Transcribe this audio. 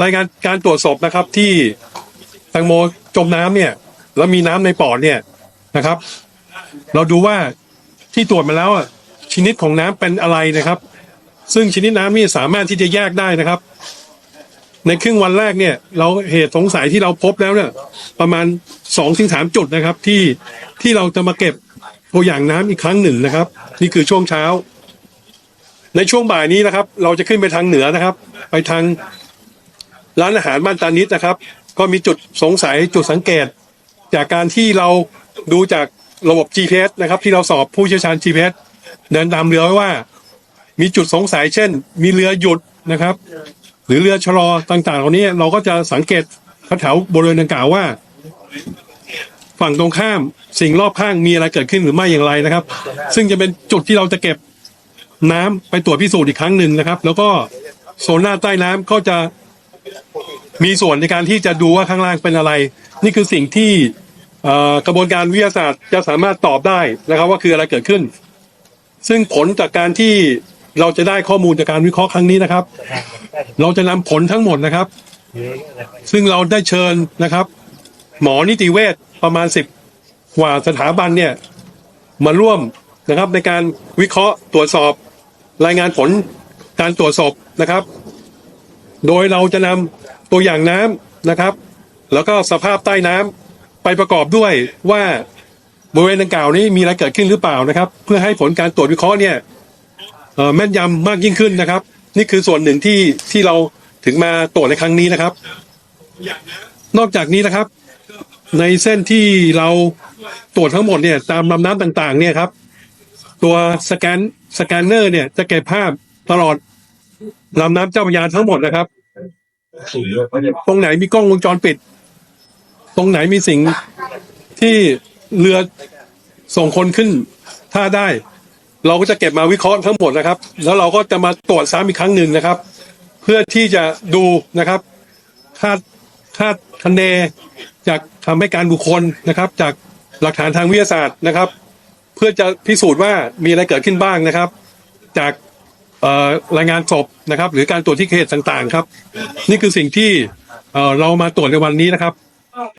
รายงานการตรวจศพนะครับที่แตงโมจมน้ำเนี่ย แล้วมีน้ำในปอดเนี่ยนะครับ เราดูว่าที่ตรวจมาแล้วอะชนิดของน้ำเป็นอะไรนะครับ ซึ่งชนิดน้ำนี่สามารถที่จะแยกได้นะครับ ในครึ่งวันแรกเนี่ย เราเหตุสงสัยที่เราพบแล้วเนี่ย ประมาณสองถึงสามจุดนะครับ ที่ที่เราจะมาเก็บตัวอย่างน้ำอีกครั้งหนึ่งนะครับ นี่คือช่วงเช้า ในช่วงบ่ายนี้นะครับ เราจะขึ้นไปทางเหนือนะครับ ไปทาง ร้านอาหารบ้านตานิดนะครับ ก็มีจุดสงสัยจุดสังเกต จากการที่เราดูจากระบบ GPS นะครับ ที่เราสอบผู้เชี่ยวชาญ GPS เดินตามเรือไว้ว่า มีจุดสงสัยเช่น มีเรือหยุดนะครับ หรือเรือชะลอต่างๆเหล่านี้เราก็จะสังเกตแถวบริเวณดังกล่าวว่า ฝั่งตรงข้ามสิ่งรอบข้างมีอะไรเกิดขึ้นหรือไม่อย่างไรนะครับ ซึ่งจะเป็นจุดที่เราจะเก็บน้ำไปตรวจพิสูจน์อีกครั้งหนึ่งนะครับ แล้วก็โซนหน้าใต้น้ำก็จะ มีส่วนในการที่จะดูว่าข้างล่างเป็นอะไร นี่คือสิ่งที่กระบวนการวิทยาศาสตร์จะสามารถตอบได้นะครับว่าคืออะไรเกิดขึ้น ซึ่งผลจากการที่เราจะได้ข้อมูลจากการวิเคราะห์ครั้งนี้นะครับ เราจะนำผลทั้งหมดนะครับ ซึ่งเราได้เชิญนะครับ หมอนิติเวชประมาณสิบกว่าสถาบันเนี่ยมาร่วมนะครับในการวิเคราะห์ตรวจสอบรายงานผลการตรวจสอบนะครับ โดยเราจะนำตัวอย่างน้ำนะครับ แล้วก็สภาพใต้น้ำไปประกอบด้วยว่าบริเวณดังกล่าวนี้มีอะไรเกิดขึ้นหรือเปล่านะครับ เพื่อให้ผลการตรวจวิเคราะห์เนี่ยแม่นยำมากยิ่งขึ้นนะครับ นี่คือส่วนหนึ่งที่ที่เราถึงมาตรวจในครั้งนี้นะครับ นอกจากนี้นะครับ ในเส้นที่เราตรวจทั้งหมดเนี่ยตามลำน้ำต่างๆ เนี่ยครับ ตัวสแกนสแกนเนอร์เนี่ยจะเก็บภาพตลอด ลำน้ำเจ้าพระยาทั้งหมดนะครับ ตรงไหนมีกล้องวงจรปิด ตรงไหนมีสิ่งที่เรือส่งคนขึ้นท่าได้ เราก็จะเก็บมาวิเคราะห์ทั้งหมดนะครับ แล้วเราก็จะมาตรวจซ้ำอีกครั้งหนึ่งนะครับ เพื่อที่จะดูนะครับคาดคาดคะเนจากคำให้การบุคคลนะครับ จากหลักฐานทางวิทยาศาสตร์นะครับ เพื่อจะพิสูจน์ว่ามีอะไรเกิดขึ้นบ้างนะครับ จากเอ่อ รายงานศพนะครับ หรือการตรวจที่เขตต่างๆ ครับ นี่คือสิ่งที่เรามาตรวจในวันนี้นะครับ